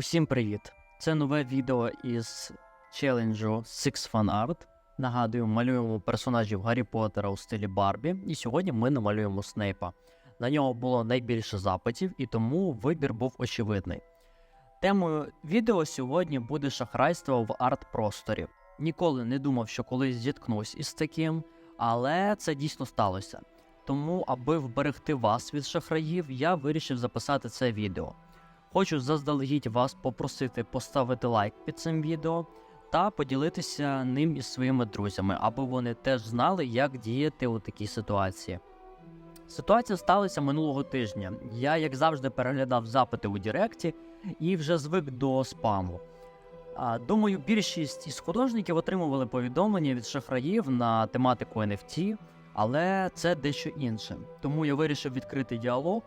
Усім привіт! Це нове відео із челенджу Six Fan Art. Нагадую, малюємо персонажів Гаррі Поттера у стилі Барбі, і сьогодні ми намалюємо Снейпа. На нього було найбільше запитів, і тому вибір був очевидний. Темою відео сьогодні буде шахрайство в арт-просторі. Ніколи не думав, що колись зіткнусь із таким, але це дійсно сталося. Тому, аби вберегти вас від шахраїв, я вирішив записати це відео. Хочу заздалегідь вас попросити поставити лайк під цим відео та поділитися ним із своїми друзями, аби вони теж знали, як діяти у такій ситуації. Ситуація сталася минулого тижня. Я, як завжди, переглядав запити у Директі і вже звик до спаму. Думаю, більшість із художників отримували повідомлення від шахраїв на тематику NFT, але це дещо інше. Тому я вирішив відкрити діалог.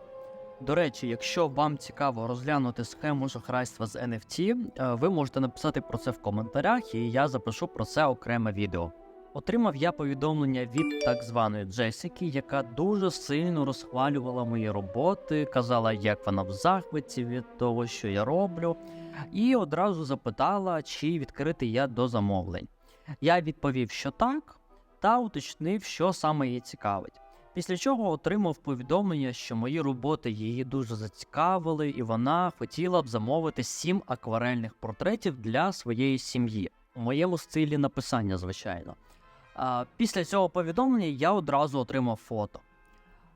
До речі, якщо вам цікаво розглянути схему шахрайства з NFT, е, ви можете написати про це в коментарях, і я запишу про це окреме відео. Отримав я повідомлення від так званої Джесіки, яка дуже сильно розхвалювала мої роботи, казала, як вона в захваті від того, що я роблю, і одразу запитала, чи відкритий я до замовлень. Я відповів, що так, та уточнив, що саме її цікавить. Після чого отримав повідомлення, що мої роботи її дуже зацікавили, і вона хотіла б замовити сім акварельних портретів для своєї сім'ї у моєму стилі написання, звичайно. А, Після цього повідомлення я одразу отримав фото.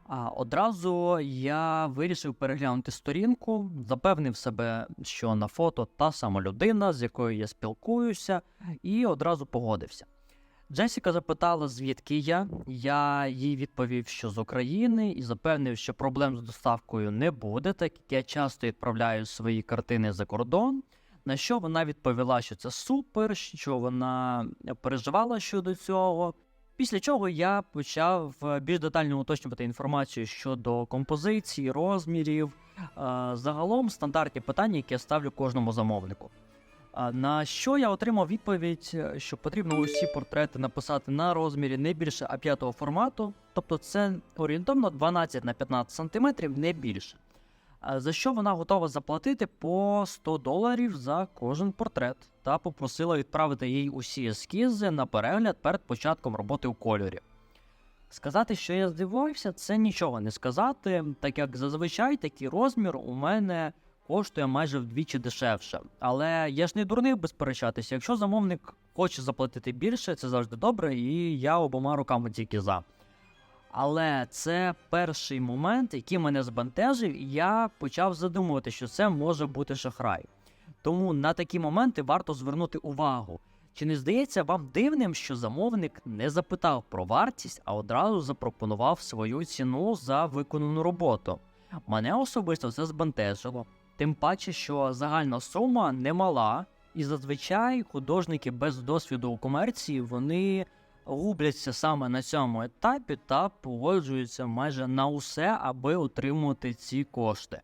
А одразу я вирішив переглянути сторінку, запевнив себе, що на фото та сама людина, з якою я спілкуюся, і одразу погодився. Джесіка запитала, звідки я. Я їй відповів, що з України, і запевнив, що проблем з доставкою не буде, так як я часто відправляю свої картини за кордон. На що вона відповіла, що це супер, що вона переживала щодо цього. Після чого я почав е, більш детально уточнювати інформацію щодо композиції, розмірів, е, загалом стандартні питання, які я ставлю кожному замовнику. На що я отримав відповідь, е, що потрібно усі портрети написати на розмірі не більше А5 формату, тобто це орієнтовно 12 на 15 см, не більше. За що вона готова заплатити по 100 доларів за кожен портрет, та попросила відправити їй усі ескізи на перегляд перед початком роботи у кольорі. Сказати, що я здивувався, це нічого не сказати, так як зазвичай такий розмір у мене коштує майже вдвічі дешевше. Але я ж не дурний би сперечатися. Якщо замовник хоче заплатити більше, це завжди добре, і я обома руками тільки за. Але це перший момент, який мене збентежив, і я почав задумувати, що це може бути шахрай. Тому на такі моменти варто звернути увагу. Чи не здається вам дивним, що замовник не запитав про вартість, а одразу запропонував свою ціну за виконану роботу? Мене особисто це збентежило. Тим паче, що загальна сума немала, і зазвичай художники без досвіду у комерції вони губляться саме на цьому етапі та погоджуються майже на усе, аби отримувати ці кошти.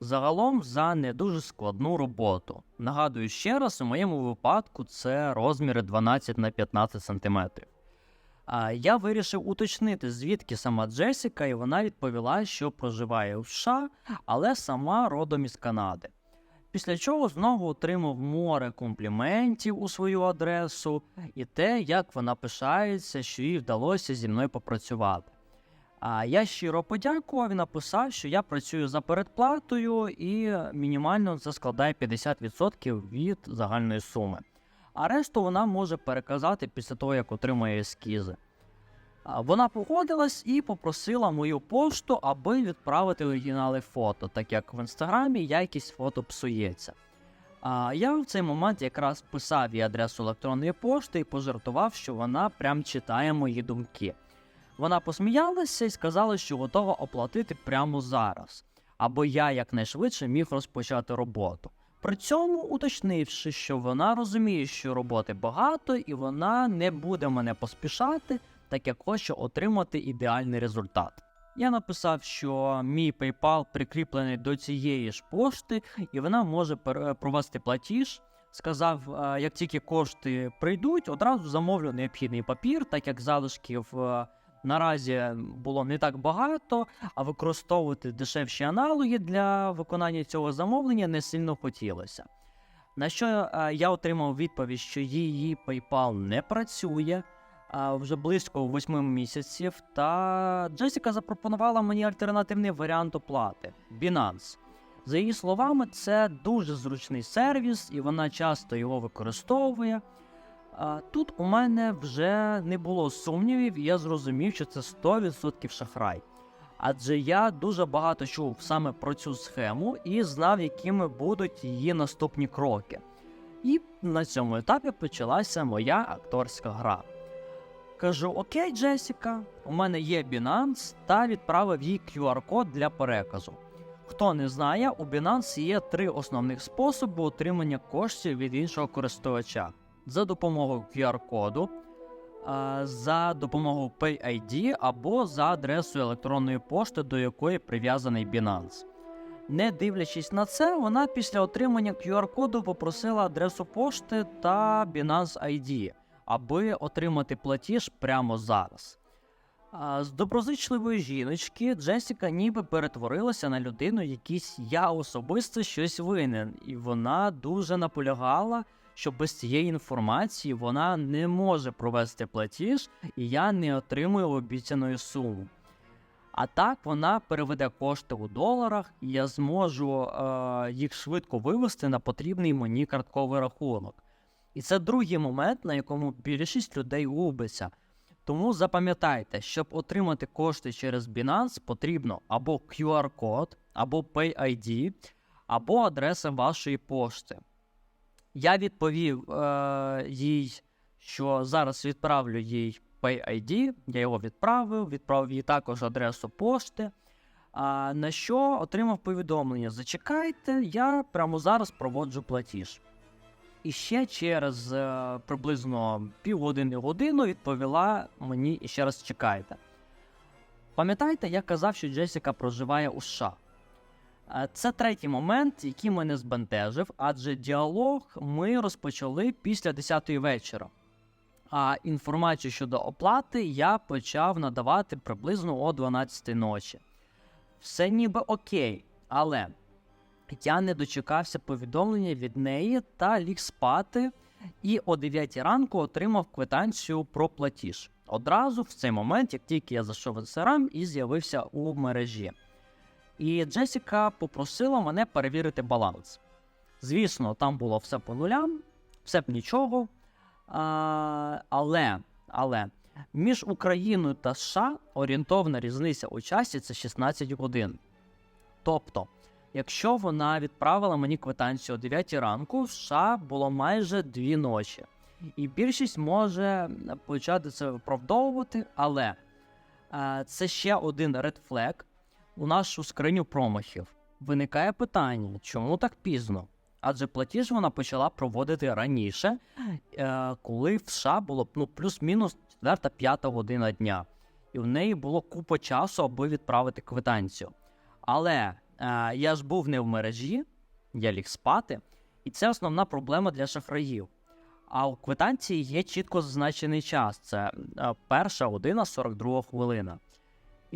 Загалом за не дуже складну роботу. Нагадую ще раз, у моєму випадку це розміри 12 на 15 см. Я вирішив уточнити, звідки сама Джесіка, і вона відповіла, що проживає в США, але сама родом із Канади. Після чого знову отримав море компліментів у свою адресу і те, як вона пишається, що їй вдалося зі мною попрацювати. А я щиро подякував і написав, що я працюю за передплатою, і мінімально це складає 50% від загальної суми. А решту вона може переказати після того, як отримає ескізи. Вона погодилась і попросила мою пошту, аби відправити оригінали фото, так як в інстаграмі якість фото псується. А я в цей момент якраз писав їй адресу електронної пошти і пожартував, що вона прям читає мої думки. Вона посміялася і сказала, що готова оплатити прямо зараз, аби я якнайшвидше міг розпочати роботу. При цьому уточнивши, що вона розуміє, що роботи багато, і вона не буде мене поспішати, так як хоче отримати ідеальний результат. Я написав, що мій PayPal прикріплений до цієї ж пошти, і вона може провести платіж. Сказав, е, як тільки кошти прийдуть, одразу замовлю необхідний папір, так як залишків е, наразі було не так багато, а використовувати дешевші аналоги для виконання цього замовлення не сильно хотілося. На що е, я отримав відповідь, що її PayPal не працює вже близько 8 місяців, та Джесіка запропонувала мені альтернативний варіант оплати Binance. За її словами, це дуже зручний сервіс, і вона часто його використовує. Тут у мене вже не було сумнівів, і я зрозумів, що це 100% шахрай. Адже я дуже багато чув саме про цю схему і знав, якими будуть її наступні кроки. І на цьому етапі почалася моя акторська гра. Кажу: Окей, Джесіка, у мене є Binance та відправив їй QR-код для переказу. Хто не знає, у Binance є три основних способи отримання коштів від іншого користувача: за допомогою QR-коду, за допомогою PayID або за адресою електронної пошти, до якої прив'язаний Binance. Не дивлячись на це, вона після отримання QR-коду попросила адресу пошти та Binance ID, аби отримати платіж прямо зараз. З доброзичливої жіночки Джесіка ніби перетворилася на людину, якійсь я особисто щось винен, і вона дуже наполягала, що без цієї інформації вона не може провести платіж, і я не отримую обіцяної суми. А так вона переведе кошти у доларах, і я зможу е, їх швидко вивести на потрібний мені картковий рахунок. І це другий момент, на якому більшість людей губиться. Тому запам'ятайте, щоб отримати кошти через Binance, потрібно або QR-код, або PayID, або адреса вашої пошти. Я відповів е, їй, що зараз відправлю їй PayID, я його відправив, відправив їй також адресу пошти. А, на що отримав повідомлення: Зачекайте, я прямо зараз проводжу платіж. І ще через е, приблизно півгодини годину відповіла мені і ще раз чекайте. Пам'ятаєте, я казав, що Джесіка проживає у США. Е, Це третій момент, який мене збентежив, адже діалог ми розпочали після 10-ї вечора. А інформацію щодо оплати я почав надавати приблизно о 12 ночі. Все ніби окей, але я не дочекався повідомлення від неї та ліг спати, і о 9 ранку отримав квитанцію про платіж. Одразу в цей момент, як тільки я зайшов в інстаграм і з'явився у мережі. І Джесіка попросила мене перевірити баланс. Звісно, там було все по нулям, все б нічого. А, але, але між Україною та США орієнтовна різниця у часі це 16 годин. Тобто, якщо вона відправила мені квитанцію о 9 ранку, в США було майже 2 ночі. І більшість може почати це виправдовувати, але це ще один red flag у нашу скриню промахів. Виникає питання, чому так пізно? Адже платіж вона почала проводити раніше, е, коли в США було ну, плюс-мінус 4-5 година дня, і в неї було купа часу, аби відправити квитанцію. Але е, я ж був не в мережі, я ліг спати, і це основна проблема для шахраїв. А у квитанції є чітко зазначений час: це е, перша година 42 хвилина.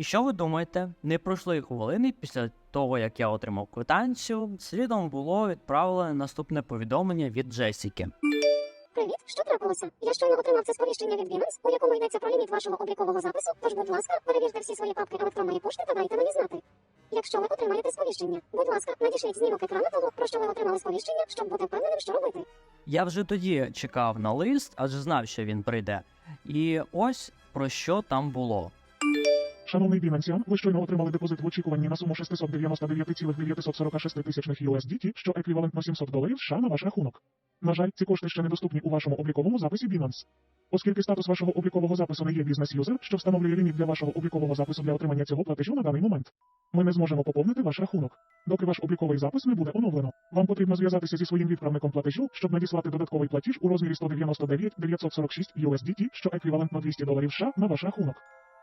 І що ви думаєте? Не пройшло й хвилини після того, як я отримав квитанцію, слідом було відправлене наступне повідомлення від Джесіки. Привіт, що трапилося? Я щойно отримав це сповіщення від Binance, у якому йдеться про ліміт вашого облікового запису. Тож, будь ласка, перевірте всі свої папки електронної пошти та дайте мені знати. Якщо ви отримаєте сповіщення, будь ласка, надішліть знімок екрану того, про що ви отримали сповіщення, щоб бути впевненим, що робити. Я вже тоді чекав на лист, адже знав, що він прийде. І ось про що там було. Шановний Бінансіан, ви щойно отримали депозит в очікуванні на суму 699,946 тисячних USDT, що еквівалентно 700 доларів США на ваш рахунок. На жаль, ці кошти ще недоступні у вашому обліковому записі Binance. Оскільки статус вашого облікового запису не є бізнес-юзер, що встановлює ліміт для вашого облікового запису для отримання цього платежу на даний момент. Ми не зможемо поповнити ваш рахунок. Доки ваш обліковий запис не буде оновлено. Вам потрібно зв'язатися зі своїм відправником платежу, щоб надіслати додатковий платіж у розмірі 199 946 USDT, що еквівалентно 200 доларів США на ваш рахунок.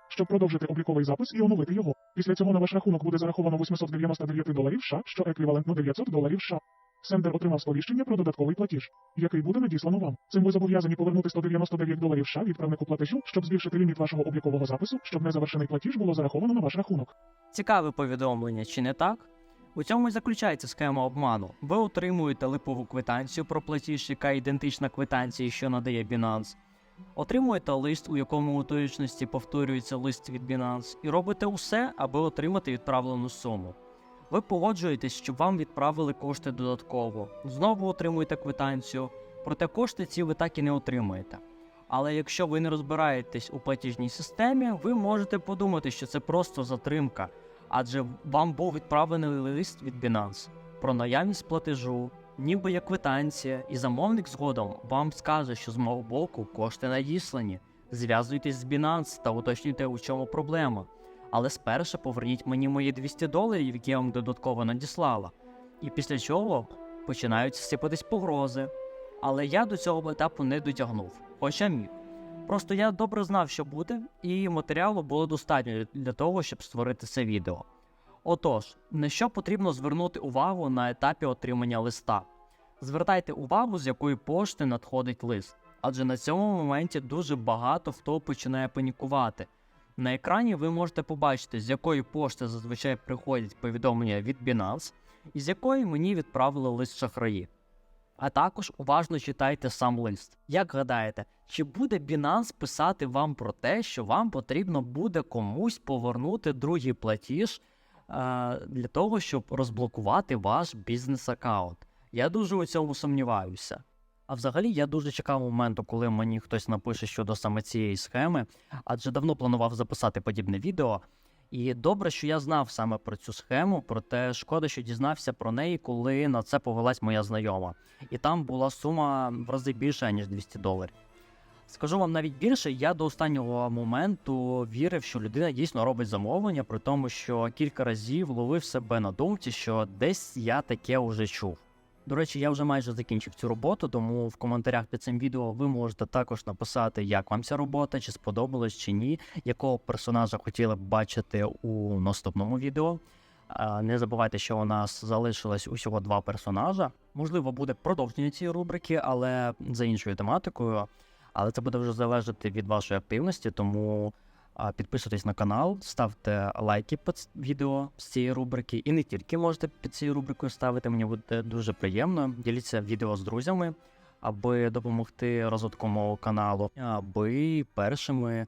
Щоб продовжити обліковий запис і оновити його. Після цього на ваш рахунок буде зараховано 899 доларів США, що еквівалентно 900 доларів США. Сендер отримав сповіщення про додатковий платіж, який буде надіслано вам. Цим ви зобов'язані повернути 199 доларів США відправнику платежу, щоб збільшити ліміт вашого облікового запису, щоб незавершений платіж було зараховано на ваш рахунок. Цікаве повідомлення, чи не так? У цьому і заключається схема обману. Ви отримуєте липову квитанцію про платіж, яка ідентична квитанції, що надає Binance. Отримуєте лист, у якому у точності повторюється лист від Binance, і робите усе, аби отримати відправлену суму. Ви погоджуєтесь, щоб вам відправили кошти додатково. Знову отримуєте квитанцію, проте кошти ці ви так і не отримаєте. Але якщо ви не розбираєтесь у платіжній системі, ви можете подумати, що це просто затримка, адже вам був відправлений лист від Binance про наявність платежу, ніби як квитанція, і замовник згодом вам скаже, що з мого боку кошти надіслані. Зв'язуйтесь з Binance та уточнюйте, у чому проблема. Але спершу поверніть мені мої 200 доларів, які я вам додатково надіслала. І після чого починають сипатись погрози. Але я до цього етапу не дотягнув, хоча міг. Просто я добре знав, що буде, і матеріалу було достатньо для того, щоб створити це відео. Отож, на що потрібно звернути увагу на етапі отримання листа? Звертайте увагу, з якої пошти надходить лист, адже на цьому моменті дуже багато хто починає панікувати. На екрані ви можете побачити, з якої пошти зазвичай приходять повідомлення від Binance, і з якої мені відправили лист шахраї. А також уважно читайте сам лист. Як гадаєте, чи буде Binance писати вам про те, що вам потрібно буде комусь повернути другий платіж для того, щоб розблокувати ваш бізнес-аккаунт? Я дуже у цьому сумніваюся. А взагалі я дуже чекав моменту, коли мені хтось напише щодо саме цієї схеми, адже давно планував записати подібне відео. І добре, що я знав саме про цю схему, проте шкода, що дізнався про неї, коли на це повелась моя знайома. І там була сума в рази більша, ніж 200 доларів. Скажу вам навіть більше, я до останнього моменту вірив, що людина дійсно робить замовлення, при тому, що кілька разів ловив себе на думці, що десь я таке вже чув. До речі, я вже майже закінчив цю роботу, тому в коментарях під цим відео ви можете також написати, як вам ця робота, чи сподобалось чи ні, якого персонажа хотіли б бачити у наступному відео. Не забувайте, що у нас залишилось усього два персонажа. Можливо, буде продовження цієї рубрики, але за іншою тематикою. Але це буде вже залежати від вашої активності, тому підписуйтесь на канал, ставте лайки під відео з цієї рубрики, і не тільки можете під цією рубрикою ставити, мені буде дуже приємно. Діліться відео з друзями, аби допомогти розвитку мого каналу, аби першими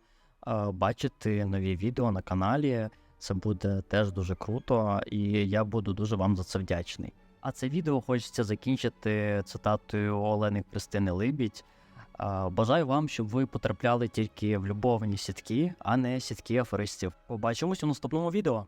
бачити нові відео на каналі. Це буде теж дуже круто, і я буду дуже вам за це вдячний. А це відео хочеться закінчити цитатою Олени Христини Либідь. Бажаю вам, щоб ви потрапляли тільки в любовні сітки, а не сітки аферистів. Побачимось у наступному відео.